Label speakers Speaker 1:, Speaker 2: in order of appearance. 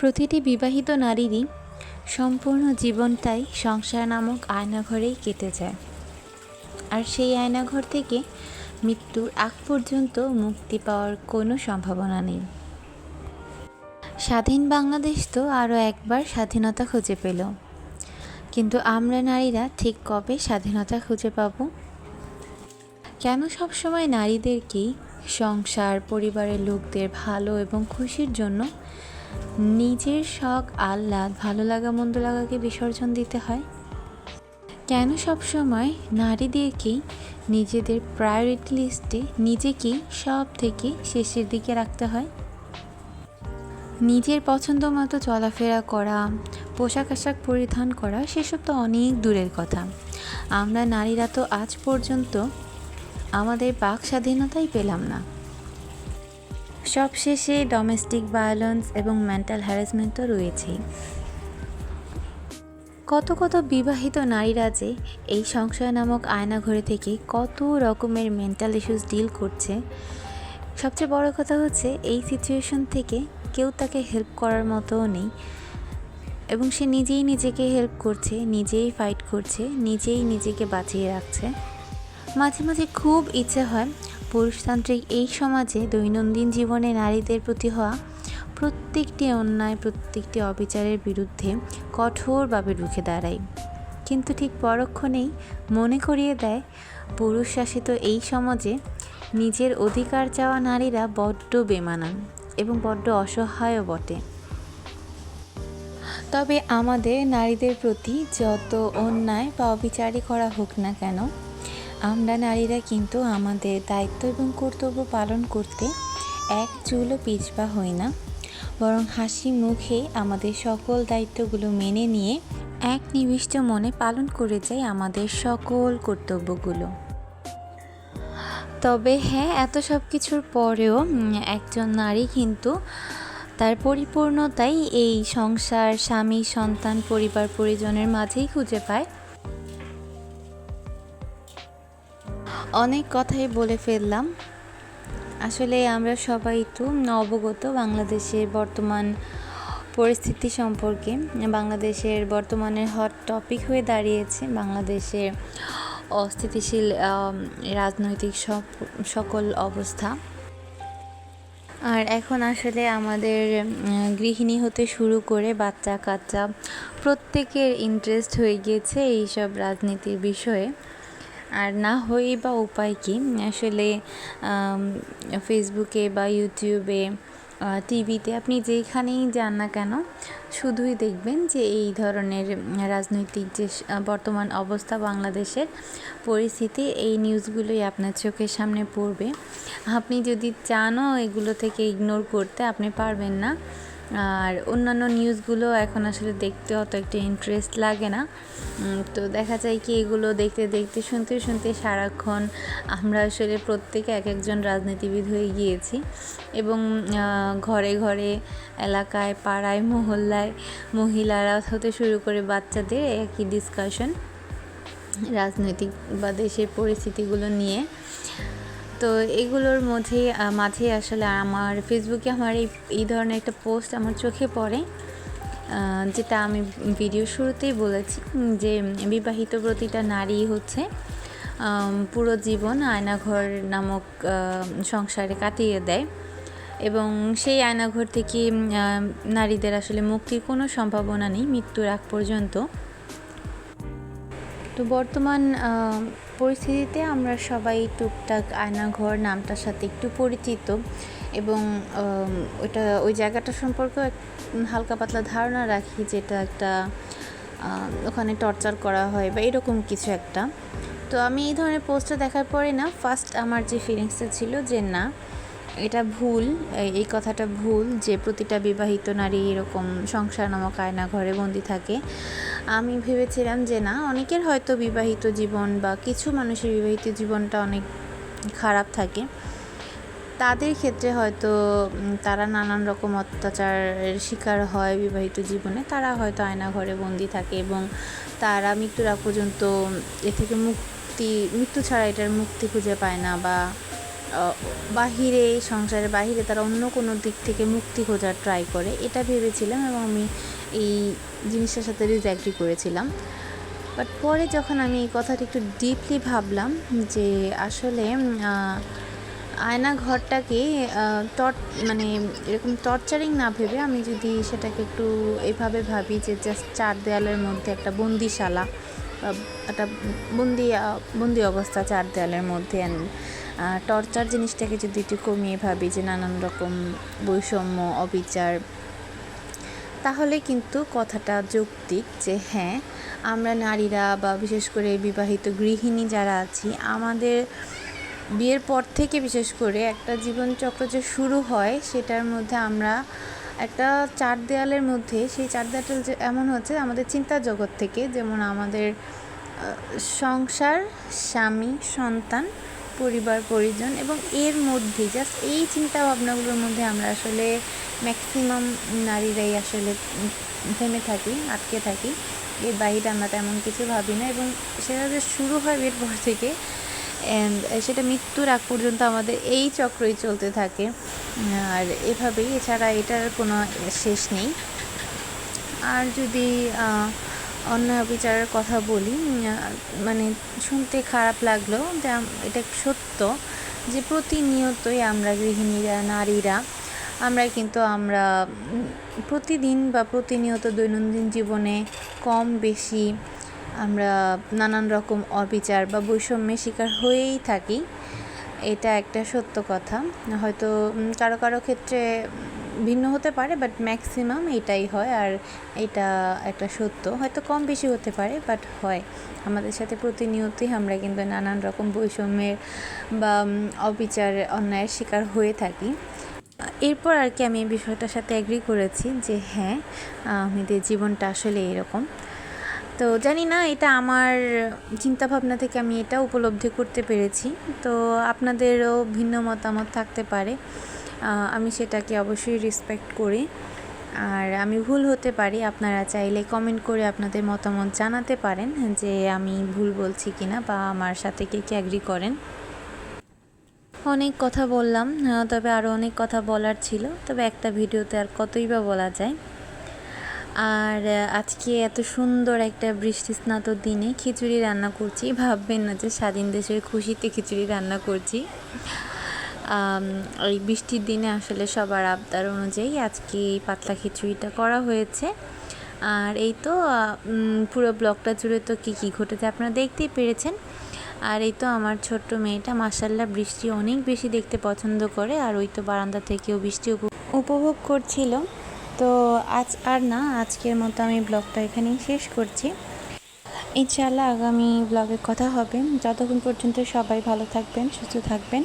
Speaker 1: প্রতিটি বিবাহিত নারীরই সম্পূর্ণ জীবনটাই সংসার নামক আয়নাঘরেই কেটে যায়। আর সেই আয়নাঘর থেকে মৃত্যুর আগ পর্যন্ত মুক্তি পাওয়ার কোনো সম্ভাবনা নেই। স্বাধীন বাংলাদেশ তো আরও একবার স্বাধীনতা খুঁজে পেল। কিন্তু আমরা নারীরা ঠিক কবে স্বাধীনতা খুঁজে পাব? কেন সবসময় নারীদেরকেই সংসার, পরিবারের লোকদের ভালো এবং খুশির জন্য নিজের শখ, আহ্লাদ, ভালো লাগা, মন্দ লাগাকে বিসর্জন দিতে হয়। কেন সবসময় নারীদেরকেই নিজেদের প্রায়োরিটি লিস্টে নিজেকেই সব থেকে শেষের দিকে রাখতে হয়? নিজের পছন্দ মতো চলাফেরা করা, পোশাক আশাক পরিধান করা, সেসব তো অনেক দূরের কথা। আমরা নারীরা তো আজ পর্যন্ত আমাদের বাক স্বাধীনতাই পেলাম না। সবশেষে ডোমেস্টিক ভায়োলেন্স এবং মেন্টাল হ্যারাসমেন্ট তো রয়েছেই কত কত বিবাহিত নারীরা যে এই সংশয় নামক আয়নাঘরে থেকে কত রকমের মেন্টাল ইস্যুস ডিল করছে, সবচেয়ে বড় কথা হচ্ছে এই সিচুয়েশন থেকে কেউ তাকে হেল্প করার মতোও নেই এবং সে নিজেই নিজেকে হেল্প করছে, নিজেই ফাইট করছে, নিজেই নিজেকে বাঁচিয়ে রাখছে। মাঝে মাঝে খুব ইচ্ছে হয় পুরুষতান্ত্রিক এই সমাজে দৈনন্দিন জীবনে নারীদের প্রতি হওয়া প্রত্যেকটি অন্যায়, প্রত্যেকটি অবিচারের বিরুদ্ধে কঠোরভাবে রুখে দাঁড়ায়। কিন্তু ঠিক পরক্ষণেই মনে করিয়ে দেয় পুরুষ শাসিত এই সমাজে নিজের অধিকার চাওয়া নারীরা বড্ড বেমানান এবং বড্ড অসহায়ও বটে। তবে আমাদের নারীদের প্রতি যত অন্যায় বা অবিচারই করা হোক না কেন আমরা নারীরা কিন্তু আমাদের দায়িত্ব এবং কর্তব্য পালন করতে এক চুলও পিছপা হই না। বরং হাসি মুখে আমাদের সকল দায়িত্বগুলো মেনে নিয়ে এক নিবিষ্ট মনে পালন করে যাই আমাদের সকল কর্তব্যগুলো। তবে হ্যাঁ এত সব কিছুর পরেও একজন নারী কিন্তু তার পরিপূর্ণতাই এই সংসার, স্বামী, সন্তান, পরিবার, পরিজনের মাঝেই খুঁজে পায়। অনেক কথাই বলে ফেললাম। আসলে আমরা সবাই একটু অবগত বাংলাদেশের বর্তমান পরিস্থিতি সম্পর্কে, বাংলাদেশের বর্তমানে হট টপিক হয়ে দাঁড়িয়েছে বাংলাদেশের অস্থিতিশীল রাজনৈতিক সব, সকল অবস্থা। আর এখন আসলে আমাদের গৃহিণী হতে শুরু করে বাচ্চা কাচ্চা প্রত্যেকের ইন্টারেস্ট হয়ে গিয়েছে এইসব রাজনীতির বিষয়ে। আর না হই বা উপায় কি? আসলে ফেসবুকে বা ইউটিউবে টিভিতে আপনি যেখানেই যান না কেন, শুধুই দেখবেন যে এই ধরনের রাজনৈতিক যে বর্তমান অবস্থা বাংলাদেশের পরিস্থিতি, এই নিউজগুলোই আপনার চোখের সামনে পড়বে। আপনি যদি চানও এগুলো থেকে ইগনোর করতে, আপনি পারবেন না। আর অন্যান্য নিউজগুলো এখন আসলে দেখতে অত একটা ইন্টারেস্ট লাগে না। তো দেখা যায় কি এগুলো দেখতে দেখতে, শুনতে শুনতে সারাক্ষণ আমরা আসলে প্রত্যেকে এক একজন রাজনীতিবিদ হয়ে গিয়েছি এবং ঘরে ঘরে, এলাকায়, পাড়ায়, মহল্লায় মহিলারা হতে শুরু করে বাচ্চাদের একই ডিসকাশন রাজনৈতিক বা দেশের পরিস্থিতিগুলো নিয়ে। তো এগুলোর মধ্যে মাঝে আসলে আমার ফেসবুকে আমার এই এই ধরনের একটা পোস্ট আমার চোখে পড়ে যেটা আমি ভিডিও শুরুতেই বলেছি যে বিবাহিত প্রতিটা নারী হচ্ছে পুরো জীবন আয়নাঘর নামক সংসারে কাটিয়ে দেয় এবং সেই আয়নাঘর থেকে নারীদের আসলে মুক্তির কোনো সম্ভাবনা নেই মৃত্যুর আগ পর্যন্ত। তো বর্তমান পরিস্থিতিতে আমরা সবাই টুকটাক আয়নাঘর নামটার সাথে একটু পরিচিত এবং ওইটা, ওই জায়গাটা সম্পর্কেও হালকা পাতলা ধারণা রাখি যেটা একটা ওখানে টর্চার করা হয় বা এরকম কিছু একটা। তো আমি এই ধরনের পোস্টটা দেখার পরে না ফার্স্ট আমার যে ফিলিংসটা ছিল যে না, এটা ভুল, এই কথাটা ভুল যে প্রতিটা বিবাহিত নারী এরকম সংসার নামক আয়না ঘরে বন্দি থাকে। আমি ভেবেছিলাম যে না, অনেকের হয়তো বিবাহিত জীবন বা কিছু মানুষের বিবাহিত জীবনটা অনেক খারাপ থাকে। তাদের ক্ষেত্রে হয়তো তারা নানান রকম অত্যাচারের শিকার হয় বিবাহিত জীবনে। তারা হয়তো আয়না ঘরে বন্দি থাকে এবং তারা মৃত্যুর পর্যন্ত এ থেকে মুক্তি, মৃত্যু ছাড়া এটার মুক্তি খুঁজে পায় না বা বাহিরে, সংসারের বাহিরে তারা অন্য কোনো দিক থেকে মুক্তি খোঁজার ট্রাই করে। এটা ভেবেছিলাম এবং আমি এই জিনিসটার সাথে রিজ্যাক্টই করেছিলাম। বাট পরে যখন আমি এই কথাটা একটু ডিপলি ভাবলাম যে আসলে আয়না ঘরটাকে টর্চ মানে এরকম টর্চারিং না ভেবে আমি যদি সেটাকে একটু এভাবে ভাবি যে জাস্ট চার দেয়ালের মধ্যে একটা বন্দিশালা একটা বন্দি বন্দি অবস্থা চার দেয়ালের মধ্যে টর্চার জিনিসটাকে যদি একটু কমিয়ে ভাবি যে নানান রকম বৈষম্য, অবিচার, তাহলে কিন্তু কথাটা যৌক্তিক যে হ্যাঁ আমরা নারীরা বা বিশেষ করে বিবাহিত গৃহিণী যারা আছি, আমাদের বিয়ের পর থেকে বিশেষ করে একটা জীবনচক্র যে শুরু হয়, সেটার মধ্যে আমরা একটা চার দেয়ালের মধ্যে, সেই চার দেয়ালটা যে এমন হচ্ছে আমাদের চিন্তা জগৎ থেকে, যেমন আমাদের সংসার, স্বামী, সন্তান পরিবার, পরিজন এবং এর মধ্যে জাস্ট এই চিন্তা ভাবনাগুলোর মধ্যে আমরা আসলে ম্যাক্সিমাম নারীরাই আসলে থেমে থাকি, আটকে থাকি। এর বাইরে আমরা তেমন কিছু ভাবি না এবং সেটা যে শুরু হয় বিয়ের পর থেকে সেটা মৃত্যুর আগ পর্যন্ত আমাদের এই চক্রই চলতে থাকে। আর এভাবেই এছাড়া এটার কোনো শেষ নেই। আর যদি অন্যায় বিচারের কথা বলি মানে শুনতে খারাপ লাগল যে এটা সত্য যে প্রতিনিয়তই আমরা গৃহিণীরা, নারীরা, আমরা কিন্তু আমরা প্রতিদিন বা প্রতিনিয়ত দৈনন্দিন জীবনে কম বেশি আমরা নানান রকম অবিচার বা বৈষম্যের শিকার হয়েই থাকি। এটা একটা সত্য কথা। হয়তো কারও কারও ক্ষেত্রে ভিন্ন হতে পারে বাট ম্যাক্সিমাম এটাই হয়, আর এটা একটা সত্য। হয়তো কম বেশি হতে পারে বাট হয়। আমাদের সাথে প্রতিনিয়তই আমরা কিন্তু নানান রকম বৈষম্যের বা অবিচার, অন্যায়ের শিকার হয়ে থাকি। এরপর আর কি আমি এই বিষয়টার সাথে অ্যাগ্রি করেছি যে হ্যাঁ আমাদের জীবনটা আসলে এরকম। তো জানি না, এটা আমার চিন্তাভাবনা থেকে আমি এটা উপলব্ধি করতে পেরেছি। তো আপনাদেরও ভিন্ন মতামত থাকতে পারে। আমি সেটাকে অবশ্যই রেসপেক্ট করি। আর আমি ভুল হতে পারি, আপনারা চাইলে কমেন্ট করে আপনাদের মতামত জানাতে পারেন যে আমি ভুল বলছি কিনা বা আমার সাথে কে কে অ্যাগ্রি করেন। অনেক কথা বললাম তবে আরও অনেক কথা বলার ছিল, তবে একটা ভিডিওতে আর কতই বা বলা যায়। আর আজকে এত সুন্দর একটা বৃষ্টি স্নাত দিনে খিচুড়ি রান্না করছি, ভাববেন না যে স্বাধীন দেশের খুশিতে খিচুড়ি রান্না করছি। এই বৃষ্টির দিনে আসলে সবার আবদার অনুযায়ী আজকে এই পাতলা খিচুড়িটা করা হয়েছে। আর এই তো পুরো ব্লগটা জুড়ে তো কী কী ঘটেছে আপনারা দেখতেই পেরেছেন। আর এই তো আমার ছোট্ট মেয়েটা মাসাল্লাহ বৃষ্টি অনেক বেশি দেখতে পছন্দ করে, আর ওই তো বারান্দা থেকেও বৃষ্টি উপ- উপভোগ করছিল। তো আজ আর না, আজকের মতো আমি ব্লগটা এখানেই শেষ করছি। ইনশাআল্লাহ আগামী ব্লগে কথা হবে। যতক্ষণ পর্যন্ত সবাই ভালো থাকবেন, সুস্থ থাকবেন।